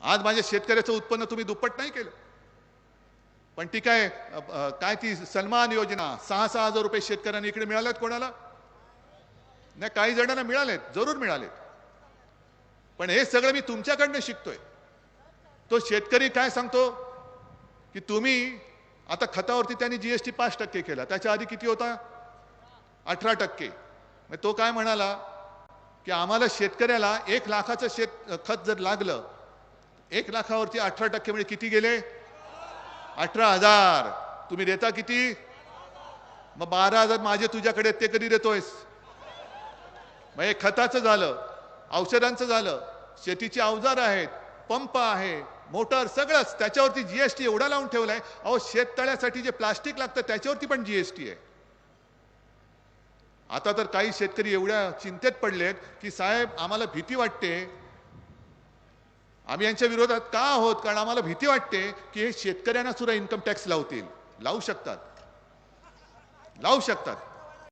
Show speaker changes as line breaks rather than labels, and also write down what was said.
आज माझ्या शेतकऱ्याचं उत्पन्न तुम्ही दुप्पट नाही केलं. पण ती काय काय ती सन्मान योजना सहा सहा हजार रुपये शेतकऱ्यांनी इकडे मिळालेत कोणाला? नाही काही जणांना मिळालेत जरूर मिळालेत. पण हे सगळं मी तुमच्याकडनं शिकतोय. तो शेतकरी काय सांगतो? की तुम्ही आता खतावरती त्यांनी जीएसटी पाच टक्के केला. त्याच्या आधी किती होता? अठरा टक्के. मग तो काय म्हणाला? की आम्हाला शेतकऱ्याला एक लाखाचं शेत खत जर लागलं एक लाखावरती अठरा टक्के म्हणजे किती गेले? अठरा हजार. तुम्ही देता किती? मग बारा हजार माझे तुझ्याकडे ते कधी देतोयस? मग हे खताचं झालं औषधांचं झालं शेतीची अवजार आहेत पंप आहे मोटर सगळंच त्याच्यावरती जीएसटी एवढा लावून ठेवलाय. अहो शेततळ्यासाठी जे प्लास्टिक लागतं त्याच्यावरती पण जीएसटी आहे. आता तर काही शेतकरी एवढ्या चिंतेत पडलेत की साहेब आम्हाला भीती वाटते आम्ही यांच्या विरोधात का आहोत? कारण आम्हाला भीती वाटते की हे शेतकऱ्यांना सुद्धा इन्कम टॅक्स लावतील. लावू शकतात. लावू शकतात.